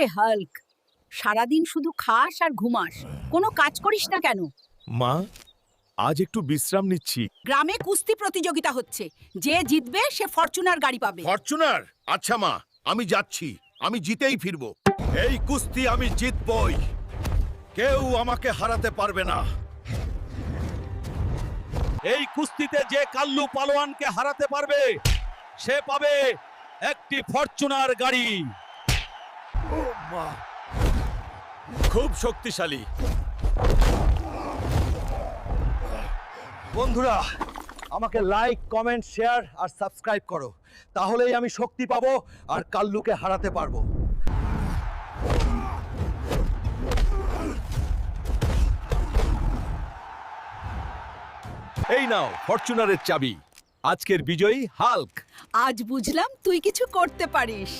রে হাল্ক সারাদিন শুধু খাস আর ঘুমাস কোনো কাজ করিস না কেন? মা আজ একটু বিশ্রাম নিচ্ছি। গ্রামে কুস্তি প্রতিযোগিতা হচ্ছে যে জিতবে সে ফরচুনার গাড়ি পাবে। ফরচুনার? আচ্ছা মা আমি যাচ্ছি আমি জিতেই ফিরবো। এই কুস্তি আমি জিতবই। কেউ আমাকে হারাতে পারবে না। এই কুস্তিতে যে কাল্লু পালোয়ানকে হারাতে পারবে সে পাবে একটি ফরচুনার গাড়ি। খুব শক্তিশালী। বন্ধুরা, আমাকে লাইক কমেন্ট শেয়ার আর সাবস্ক্রাইব করো। তাহলেই আমি শক্তি পাবো আর কাল্লুকে হারাতে পারব। এই নাও, ফরচুনারের চাবি। আজকের বিজয়ী হাল্ক। আজ বুঝলাম তুই কিছু করতে পারিস।